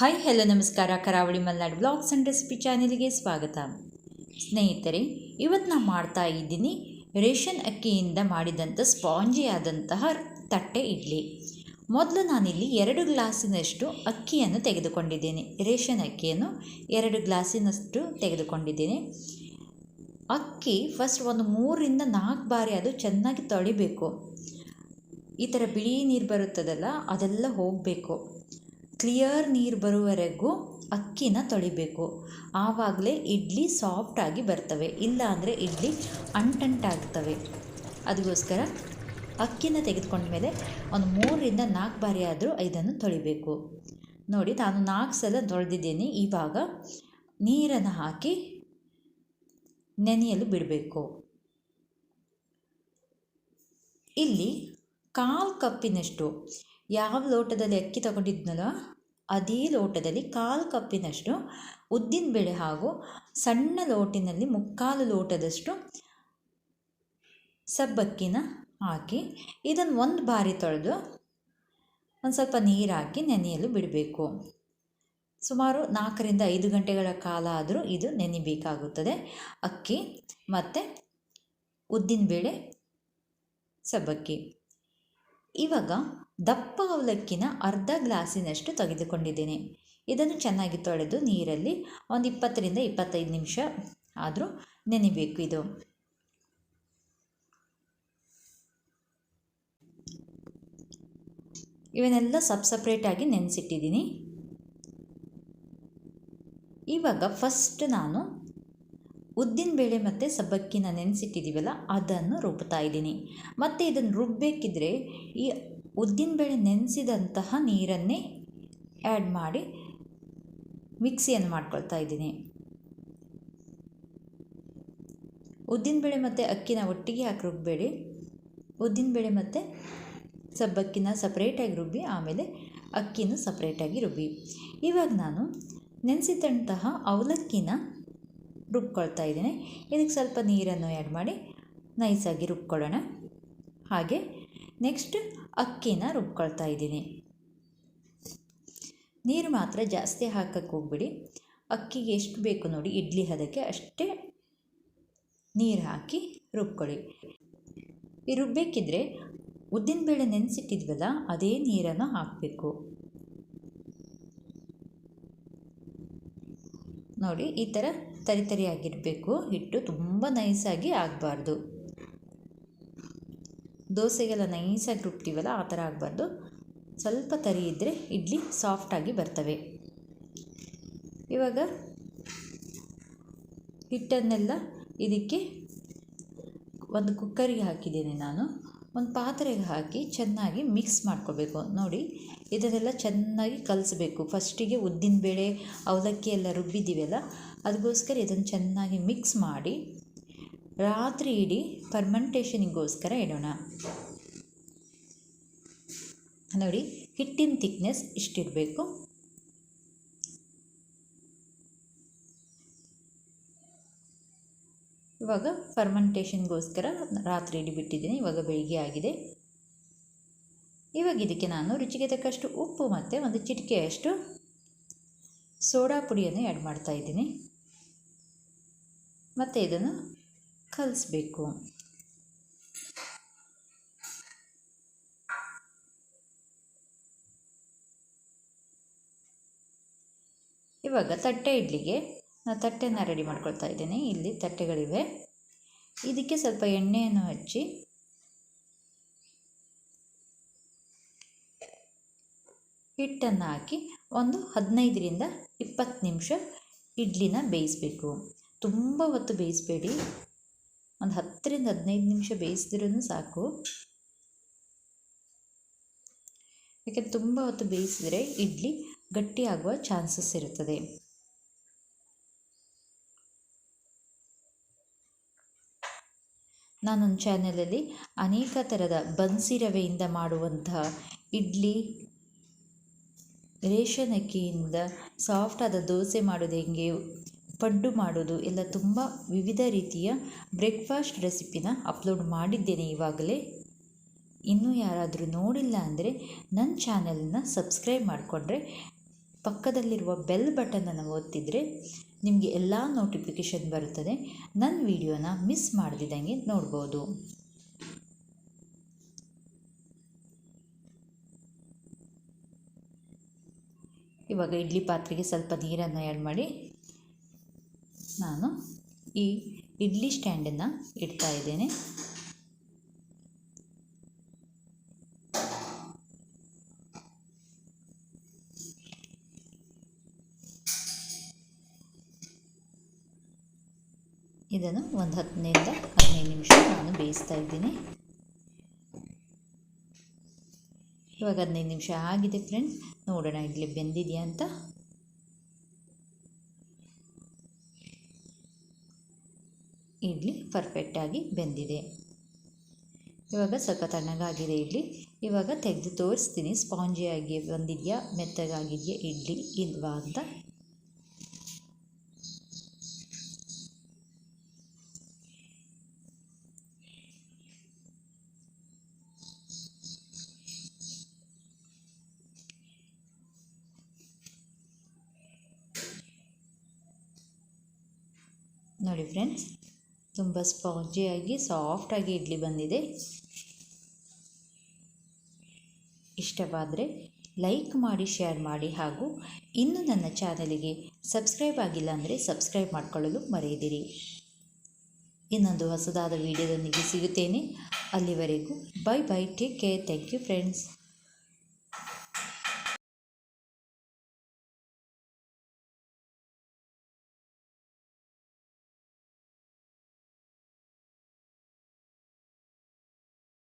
Hi hello ನಮಸ್ಕಾರ. ಕರಾವಳಿ Malnad blogs and recipe ಚಾನೆಲ್ಗೆ ಸ್ವಾಗತ. ಸ್ನೇಹಿತರೆ, ಇವತ್ತು ನಾನು ಮಾಡ್ತಾ ಇದ್ದೀನಿ ರೇಷನ್ ಅಕ್ಕಿಯಿಂದ ಮಾಡಿದಂಥ ಸ್ಪಾಂಜಿ ಆದಂತಹ ತಟ್ಟೆ ಇಡ್ಲಿ. ಮೊದಲು ನಾನಿಲ್ಲಿ ಎರಡು ಗ್ಲಾಸಿನಷ್ಟು ಅಕ್ಕಿಯನ್ನು ತೆಗೆದುಕೊಂಡಿದ್ದೇನೆ. ರೇಷನ್ ಅಕ್ಕಿಯನ್ನು ಎರಡು ಗ್ಲಾಸಿನಷ್ಟು ತೆಗೆದುಕೊಂಡಿದ್ದೇನೆ. ಅಕ್ಕಿ ಫಸ್ಟ್ ಒಂದು ಮೂರರಿಂದ ನಾಲ್ಕು ಬಾರಿ ಅದು ಚೆನ್ನಾಗಿ ತೊಳಿಬೇಕು. ಈ ಥರ ಬಿಳಿ ನೀರು ಬರುತ್ತದಲ್ಲ, ಅದೆಲ್ಲ ಹೋಗಬೇಕು. ಕ್ಲಿಯರ್ ನೀರು ಬರುವವರೆಗೂ ಅಕ್ಕಿನ ತೊಳಿಬೇಕು. ಆವಾಗಲೇ ಇಡ್ಲಿ ಸಾಫ್ಟಾಗಿ ಬರ್ತವೆ. ಇಲ್ಲ ಅಂದರೆ ಇಡ್ಲಿ ಅಂಟಂಟಾಗ್ತವೆ ಅದಕ್ಕೋಸ್ಕರ ಅಕ್ಕಿನ ತೆಗೆದುಕೊಂಡ ಮೇಲೆ ಒಂದು ಮೂರರಿಂದ ನಾಲ್ಕು ಬಾರಿ ಆದರೂ ಇದನ್ನು ತೊಳಿಬೇಕು. ನೋಡಿ ನಾನು ನಾಲ್ಕು ಸಲ ತೊಳೆದಿದ್ದೀನಿ. ಇವಾಗ ನೀರನ್ನು ಹಾಕಿ ನೆನೆಯಲು ಬಿಡಬೇಕು. ಇಲ್ಲಿ ಕಾಲು ಕಪ್ಪಿನಷ್ಟು ಯಾವ ಲೋಟದಲ್ಲಿ ಅಕ್ಕಿ ತಗೊಂಡಿದ್ನಲ್ಲ, ಅದೇ ಲೋಟದಲ್ಲಿ ಕಾಲು ಕಪ್ಪಿನಷ್ಟು ಉದ್ದಿನಬೇಳೆ ಹಾಗೂ ಸಣ್ಣ ಲೋಟಿನಲ್ಲಿ ಮುಕ್ಕಾಲು ಲೋಟದಷ್ಟು ಸಬ್ಬಕ್ಕಿನ ಹಾಕಿ ಇದನ್ನು ಒಂದು ಬಾರಿ ತೊಳೆದು ಒಂದು ಸ್ವಲ್ಪ ನೀರು ಹಾಕಿ ನೆನೆಯಲು ಬಿಡಬೇಕು. ಸುಮಾರು ನಾಲ್ಕರಿಂದ ಐದು ಗಂಟೆಗಳ ಕಾಲ ಆದರೂ ಇದು ನೆನಿಬೇಕಾಗುತ್ತದೆ. ಅಕ್ಕಿ ಮತ್ತು ಉದ್ದಿನಬೇಳೆ, ಸಬ್ಬಕ್ಕಿ. ಇವಾಗ ದಪ್ಪ ಅವಲಕ್ಕಿನ ಅರ್ಧ ಗ್ಲಾಸಿನಷ್ಟು ತೆಗೆದುಕೊಂಡಿದ್ದೇನೆ. ಇದನ್ನು ಚೆನ್ನಾಗಿ ತೊಳೆದು ನೀರಲ್ಲಿ ಒಂದು ಇಪ್ಪತ್ತರಿಂದ ಇಪ್ಪತ್ತೈದು ನಿಮಿಷ ಆದರೂ ನೆನೆಬೇಕು ಇದು. ಇವನ್ನೆಲ್ಲ ಸಪ್ ಸಪ್ರೇಟಾಗಿ ನೆನೆಸಿಟ್ಟಿದ್ದೀನಿ. ಇವಾಗ ಫಸ್ಟ್ ನಾನು ಉದ್ದಿನ ಬೇಳೆ ಮತ್ತು ಸಬ್ಬಕ್ಕಿನ ನೆನೆಸಿಟ್ಟಿದ್ದೀವಲ್ಲ, ಅದನ್ನು ರುಬ್ತಾ ಇದ್ದೀನಿ. ಮತ್ತು ಇದನ್ನು ರುಬ್ಬಬೇಕಿದ್ರೆ ಈ ಉದ್ದಿನಬೇಳೆ ನೆನೆಸಿದಂತಹ ನೀರನ್ನೇ ಆ್ಯಡ್ ಮಾಡಿ ಮಿಕ್ಸಿಯನ್ನು ಮಾಡ್ಕೊಳ್ತಾ ಇದ್ದೀನಿ. ಉದ್ದಿನಬೇಳೆ ಮತ್ತು ಅಕ್ಕಿನ ಒಟ್ಟಿಗೆ ಹಾಕಿ ರುಬ್ಬಬೇಡಿ ಉದ್ದಿನಬೇಳೆ ಮತ್ತು ಸಬ್ಬಕ್ಕಿನ ಸಪ್ರೇಟಾಗಿ ರುಬ್ಬಿ, ಆಮೇಲೆ ಅಕ್ಕಿನ ಸಪ್ರೇಟಾಗಿ ರುಬ್ಬಿ. ಇವಾಗ ನಾನು ನೆನೆಸಿದಂತಹ ಅವಲಕ್ಕಿನ ರುಬ್ಕೊಳ್ತಾ ಇದ್ದೀನಿ. ಇದಕ್ಕೆ ಸ್ವಲ್ಪ ನೀರನ್ನು ಆ್ಯಡ್ ಮಾಡಿ ನೈಸಾಗಿ ರುಬ್ಕೊಳ್ಳೋಣ. ಹಾಗೆ ನೆಕ್ಸ್ಟ್ ಅಕ್ಕಿನ ರುಬ್ಕೊಳ್ತಾ ಇದ್ದೀನಿ. ನೀರು ಮಾತ್ರ ಜಾಸ್ತಿ ಹಾಕಕ್ಕೆ ಹೋಗ್ಬಿಡಿ. ಅಕ್ಕಿಗೆ ಎಷ್ಟು ಬೇಕು ನೋಡಿ ಇಡ್ಲಿ ಹದಕ್ಕೆ ಅಷ್ಟೇ ನೀರು ಹಾಕಿ ರುಬ್ಕೊಳ್ಳಿ. ಈ ರುಬ್ಬೇಕಿದ್ರೆ ಉದ್ದಿನಬೇಳೆ ನೆನೆಸಿಟ್ಟಿದ್ವಲ್ಲ ಅದೇ ನೀರನ್ನು ಹಾಕಬೇಕು. ನೋಡಿ ಈ ಥರ ತರಿತರಿಯಾಗಿರಬೇಕು ಹಿಟ್ಟು ತುಂಬ ನೈಸಾಗಿ ಆಗಬಾರ್ದು. ದೋಸೆಗೆಲ್ಲ ನೈಸಾಗಿ ರುಬ್ತೀವಲ್ಲ ಆ ಥರ ಆಗಬಾರ್ದು. ಸ್ವಲ್ಪ ತರಿ ಇದ್ದರೆ ಇಡ್ಲಿ ಸಾಫ್ಟಾಗಿ ಬರ್ತವೆ. ಇವಾಗ ಹಿಟ್ಟನ್ನೆಲ್ಲ ಇದಕ್ಕೆ ಒಂದು ಕುಕ್ಕರಿಗೆ ಹಾಕಿದ್ದೇನೆ ನಾನು. ಒಂದು ಪಾತ್ರೆಗೆ ಹಾಕಿ ಚೆನ್ನಾಗಿ ಮಿಕ್ಸ್ ಮಾಡ್ಕೋಬೇಕು. ನೋಡಿ, ಇದನ್ನೆಲ್ಲ ಚೆನ್ನಾಗಿ ಕಲಿಸ್ಬೇಕು. ಫಸ್ಟಿಗೆ ಉದ್ದಿನಬೇಳೆ ಅವಲಕ್ಕಿ ಎಲ್ಲ ರುಬ್ಬಿದ್ದೀವಲ್ಲ, ಅದಕ್ಕೋಸ್ಕರ ಇದನ್ನು ಚೆನ್ನಾಗಿ ಮಿಕ್ಸ್ ಮಾಡಿ ರಾತ್ರಿ ಇಡೀ ಫರ್ಮೆಂಟೇಷನಿಗೋಸ್ಕರ ಇಡೋಣ. ನೋಡಿ, ಹಿಟ್ಟಿನ ತಿಕ್ನೆಸ್ ಇಷ್ಟಿರಬೇಕು. ಇವಾಗ ಫರ್ಮೆಂಟೇಷನ್ಗೋಸ್ಕರ ರಾತ್ರಿ ಇಡಿ ಬಿಟ್ಟಿದ್ದೀನಿ, ಇವಾಗ ಬೆಳಿಗ್ಗೆ ಆಗಿದೆ. ಇವಾಗ ಇದಕ್ಕೆ ನಾನು ರುಚಿಗೆ ತಕ್ಕಷ್ಟು ಉಪ್ಪು ಮತ್ತು ಒಂದು ಚಿಟಿಕೆಯಷ್ಟು ಸೋಡಾ ಪುಡಿಯನ್ನು ಆ್ಯಡ್ ಮಾಡ್ತಾ ಇದ್ದೀನಿ. ಮತ್ತು ಇದನ್ನು ಕಲಿಸ್ಬೇಕು. ಇವಾಗ ತಟ್ಟೆ ಇಡ್ಲಿಗೆ ನಾನು ತಟ್ಟೆನ ರೆಡಿ ಮಾಡ್ಕೊಳ್ತಾ ಇದ್ದೇನೆ. ಇಲ್ಲಿ ತಟ್ಟೆಗಳಿವೆ. ಇದಕ್ಕೆ ಸ್ವಲ್ಪ ಎಣ್ಣೆಯನ್ನು ಹಚ್ಚಿ ಹಿಟ್ಟನ್ನು ಹಾಕಿ ಒಂದು ಹದಿನೈದರಿಂದ ಇಪ್ಪತ್ತು ನಿಮಿಷ ಇಡ್ಲಿನ ಬೇಯಿಸಬೇಕು. ತುಂಬ ಹೊತ್ತು ಬೇಯಿಸಬೇಡಿ. ಒಂದು ಹತ್ತರಿಂದ ಹದಿನೈದು ನಿಮಿಷ ಬೇಯಿಸಿದ್ರೂ ಸಾಕು. ಯಾಕೆಂದರೆ ತುಂಬ ಹೊತ್ತು ಬೇಯಿಸಿದರೆ ಇಡ್ಲಿ ಗಟ್ಟಿಯಾಗುವ ಚಾನ್ಸಸ್ ಇರುತ್ತದೆ. ನಾನು ನನ್ನ ಚಾನಲಲ್ಲಿ ಅನೇಕ ಥರದ ಬನ್ಸಿ ರವೆಯಿಂದ ಮಾಡುವಂತಹ ಇಡ್ಲಿ, ರೇಷನ್ ಅಕ್ಕಿಯಿಂದ ಸಾಫ್ಟಾದ ದೋಸೆ ಮಾಡೋದು ಹೆಂಗೆ ಪಡ್ಡು ಮಾಡೋದು ಎಲ್ಲ ತುಂಬ ವಿವಿಧ ರೀತಿಯ ಬ್ರೇಕ್ಫಾಸ್ಟ್ ರೆಸಿಪಿನ ಅಪ್ಲೋಡ್ ಮಾಡಿದ್ದೇನೆ ಇವಾಗಲೇ. ಇನ್ನೂ ಯಾರಾದರೂ ನೋಡಿಲ್ಲ ಅಂದರೆ ನನ್ನ ಚಾನಲನ್ನ ಸಬ್ಸ್ಕ್ರೈಬ್ ಮಾಡಿಕೊಂಡ್ರೆ ಪಕ್ಕದಲ್ಲಿರುವ ಬೆಲ್ ಬಟನನ್ನು ಒತ್ತಿದರೆ ನಿಮಗೆ ಎಲ್ಲ ನೋಟಿಫಿಕೇಷನ್ ಬರುತ್ತದೆ. ನನ್ನ ವಿಡಿಯೋನ ಮಿಸ್ ಮಾಡದಿದ್ದಂಗೆ ನೋಡ್ಬೋದು. ಇವಾಗ ಇಡ್ಲಿ ಪಾತ್ರೆಗೆ ಸ್ವಲ್ಪ ನೀರನ್ನು ಆ್ಯಡ್ ಮಾಡಿ. ಈ ಇಡ್ಲಿ ಸ್ಟ್ಯಾಂಡನ್ನು ಇಡ್ತಾ ಇದ್ದೇನೆ. ಇದನ್ನು ಒಂದು ಹದಿನೈದು ಹದಿನೈದು ನಿಮಿಷ ನಾನು ಬೇಯಿಸ್ತಾ ಇದ್ದೀನಿ. ಇವಾಗ ಹದಿನೈದು ನಿಮಿಷ ಆಗಿದೆ ಫ್ರೆಂಡ್ಸ್. ನೋಡೋಣ ಇಡ್ಲಿ ಬೆಂದಿದೆಯಾ ಅಂತ. ಇಡ್ಲಿ ಪರ್ಫೆಕ್ಟಾಗಿ ಬೆಂದಿದೆ. ಇವಾಗ ಸ್ವಲ್ಪ ತಣ್ಣಗಾಗಿದೆ ಇಡ್ಲಿ. ಇವಾಗ ತೆಗೆದು ತೋರಿಸ್ತೀನಿ. ಸ್ಪಾಂಜಿಯಾಗಿ ಬಂದಿದೆಯಾ? ಮೆತ್ತಗಾಗಿದೆಯಾ? ಇಡ್ಲಿ ಇಲ್ವಾ ಅಂತ. ನೋಡಿ ಫ್ರೆಂಡ್ಸ್ ತುಂಬ ಸ್ಪಾಂಜಿಯಾಗಿ ಸಾಫ್ಟಾಗಿ ಇಡ್ಲಿ ಬಂದಿದೆ. ಇಷ್ಟವಾದರೆ ಲೈಕ್ ಮಾಡಿ, ಶೇರ್ ಮಾಡಿ ಹಾಗೂ ಇನ್ನೂ ನನ್ನ ಚಾನಲಿಗೆ ಸಬ್ಸ್ಕ್ರೈಬ್ ಆಗಿಲ್ಲ ಅಂದರೆ ಸಬ್ಸ್ಕ್ರೈಬ್ ಮಾಡಿಕೊಳ್ಳಲು ಮರೆಯದಿರಿ. ಇನ್ನೊಂದು ಹೊಸದಾದ ವಿಡಿಯೋದೊಂದಿಗೆ ಸಿಗುತ್ತೇನೆ. ಅಲ್ಲಿವರೆಗೂ bye bye, take care, thank you friends.